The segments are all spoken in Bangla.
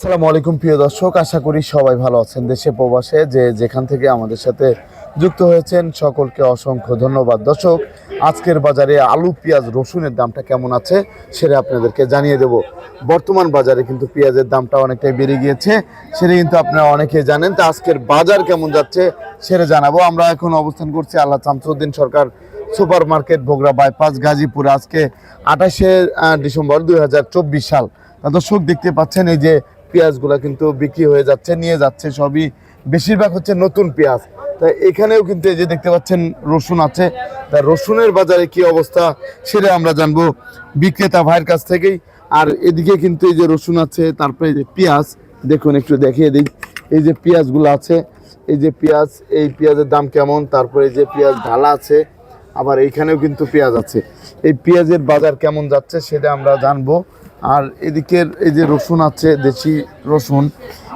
আসসালামু আলাইকুম, প্রিয় দর্শক। আশা করি সবাই ভালো আছেন দেশে প্রবাসে, যে যেখান থেকে আমাদের সাথে যুক্ত হয়েছেন, সকলকে অসংখ্য ধন্যবাদ। দর্শক, আজকের বাজারে আলু, পেঁয়াজ, রসুনের দামটা কেমন আছে সেটা আপনাদেরকে জানিয়ে দেব। বর্তমান বাজারে কিন্তু পেঁয়াজের দামটা অনেকটাই বেড়ে গিয়েছে, সেটা কিন্তু আপনারা অনেকে জানেন। তা আজকের বাজার কেমন যাচ্ছে সেটা জানাব। আমরা এখন অবস্থান করছি Allah Shamsuddin Sarkar super market Bhogra bypass, Gazipur. আজকে আঠাশে ডিসেম্বর দুই হাজার চব্বিশ সাল। দর্শক, দেখতে পাচ্ছেন এই যে পেঁয়াজগুলো কিন্তু বিক্রি হয়ে যাচ্ছে, নিয়ে যাচ্ছে সবই। বেশিরভাগ হচ্ছে নতুন পেঁয়াজ। তা এখানেও কিন্তু এই যে দেখতে পাচ্ছেন, রসুন আছে। তা রসুনের বাজারে কি অবস্থা সেটা আমরা জানব বিক্রেতা ভাইয়ের কাছ থেকেই। আর এদিকে কিন্তু এই যে রসুন আছে, তারপরে এই যে পেঁয়াজ, দেখুন একটু দেখিয়ে দিই। এই যে পেঁয়াজগুলো আছে, এই যে পেঁয়াজ, এই পেঁয়াজের দাম কেমন? তারপরে এই যে পেঁয়াজ ঢালা আছে, আবার এইখানেও কিন্তু পেঁয়াজ আছে। এই পেঁয়াজের বাজার কেমন যাচ্ছে সেটা আমরা জানব। আর এদিকের এই যে রসুন আছে দেশি রসুন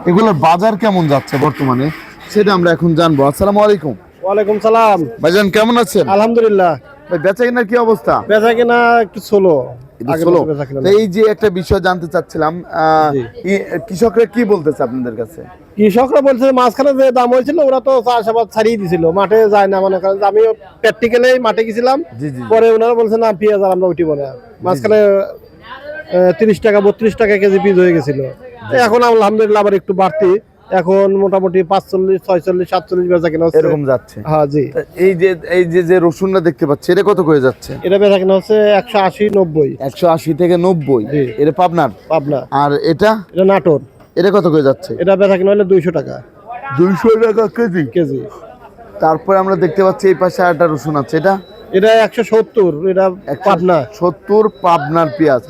এগুলোর বাজার কেমন যাচ্ছে বর্তমানে সেটা আমরা এখন জানব। আসসালামু আলাইকুম। ওয়ালাইকুম সালাম। ভাইজান কেমন আছেন? আলহামদুলিল্লাহ। ভাই বেচা কেনার কি অবস্থা? বেচা কিনা একটু তো এই যে একটা বিষয় জানতে চাচ্ছিলাম কৃষকরা কি বলতেছে আপনাদের কাছে? কৃষকরা বলছে মাঝখানে যে দাম হয়েছিল ওরা তো চাষাবাদ ছাড়িয়ে দিছিল। মাঠে যায় না মনে করেন আমি প্র্যাকটিক্যালে মাঠে গেছিলাম। পরে ওনারা বলছে না পেঁয়াজ আর আমরা উঠিব না। মাঝখানে তিরিশ টাকা বত্রিশ টাকা কেজি পিস হয়ে গেছিল। এখন আলহামদুলিল্লাহ আবার একটু বাড়তি। এখন মোটামুটি পাঁচচল্লিশ ছয়চল্লিশ সাতচল্লিশ বেচা কেনা হচ্ছে। এরকম যাচ্ছে। হ্যাঁ জি। এই যে এই যে যে রসুনটা দেখতে পাচ্ছি এটা কত করে যাচ্ছে? এটা বেচা কিনা হচ্ছে একশো আশি নব্বই। একশো আশি থেকে নব্বই। এটা পাবনার? পাবনা। আর এটা? এটা নাটোর। এটা কত করে যাচ্ছে? এটা বেচা কিনা হলে দুইশো টাকা। দুইশো টাকা কেজি? কেজি। তারপরে আমরা দেখতে পাচ্ছি এই পাশে আরেকটা রসুন আছে এটা? এটা একশো সত্তর এটা পাবনা। সত্তর পাবনার পেঁয়াজ।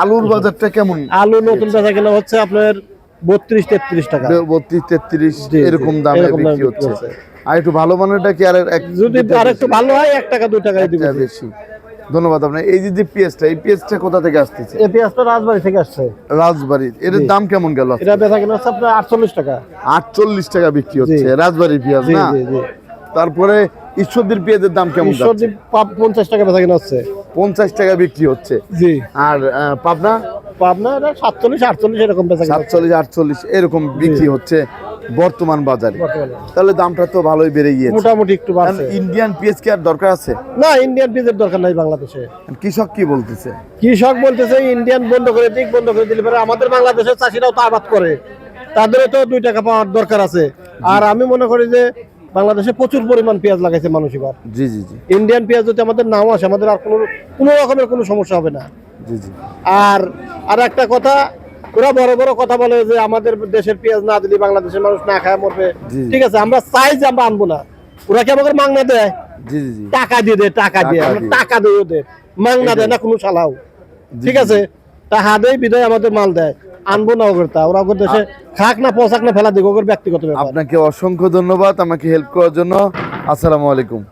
আলুর বাজারটা কেমন? আলু নতুন বেচা কেনা হচ্ছে আপনার বত্রিশ তেত্রিশ টাকা। বত্রিশ তেত্রিশ এরকম দামে বিক্রি হচ্ছে। আর একটু ভালো মানেরটা কি আর যদি আর একটু? ভালো হয় এক টাকা দুই দিব। বেশি। ধন্যবাদ আপনার এই যে যে পেঁয়াজটা এই পেঁয়াজটা কোথা থেকে আসতেছে? এই পেঁয়াজটা রাজবাড়ি থেকে আসছে। রাজবাড়ির এর দাম কেমন গেল এটা বেচা কেনা হচ্ছে আপনার আটচল্লিশ টাকা। আটচল্লিশ টাকা বিক্রি হচ্ছে। রাজবাড়ির পেঁয়াজ না? তারপরে ঈশ্বরদীর পেঁয়াজের দাম কেমন পঞ্চাশ টাকা বেচা কেনা হচ্ছে। পঞ্চাশ টাকা বিক্রি হচ্ছে। জি। আর পাবনা? পাবনা সাতচল্লিশ আটচল্লিশ এরকম বেচা সাতচল্লিশ আটচল্লিশ এরকম বিক্রি হচ্ছে বর্তমান বাজারে। তাহলে দামটা তো ভালোই বেড়ে গিয়েছে। মোটামুটি একটু বাড়ছে। ইন্ডিয়ান পেঁয়াজ কি আর দরকার আছে? না ইন্ডিয়ান পিসের দরকার নাই বাংলাদেশে। কৃষক কি বলতেছে? কৃষক বলতেছে ইন্ডিয়ান বন্ধ করে দিক বন্ধ করে দিলে পরে আমাদের বাংলাদেশের চাষিরাও তো আবাদ করে। তাদেরও তো দুই টাকা পাওয়ার দরকার আছে। আর আমি মনে করি যে বাংলাদেশে প্রচুর পরিমাণ পেঁয়াজ লাগাইছে মানুষ এবার। জি জি জি। ইন্ডিয়ান পেঁয়াজ যদি আমাদের নাও আসে আমাদের আর কোনো কোনো রকমের কোনো সমস্যা হবে না। জি জি। আর আর একটা কথা ওরা বড় বড় কথা বলে যে আমাদের দেশের পেঁয়াজ না দিলে বাংলাদেশের মানুষ না খায় মরবে। ঠিক আছে আমরা চাই যে আমরা আনব না। ওরা কি আমাদের মাংনা দেয়? জি জি জি। টাকা দিয়ে দেয় টাকা দিয়ে। টাকা আমরা দিয়ে। টাকা দেয়। ওদের মাংনা দেয় না কোনো শালাও জি, ঠিক আছে? টাকা দেয় বিদায় আমাদের মাল দেয়। আনব না ওদের তা ওরা ওগর দেশে খাক না পোশাক না ফেলা দিক ওগর ব্যক্তিগত ব্যাপার। আপনাকে অসংখ্য ধন্যবাদ আমাকে হেল্প করার জন্য। আসসালামু আলাইকুম।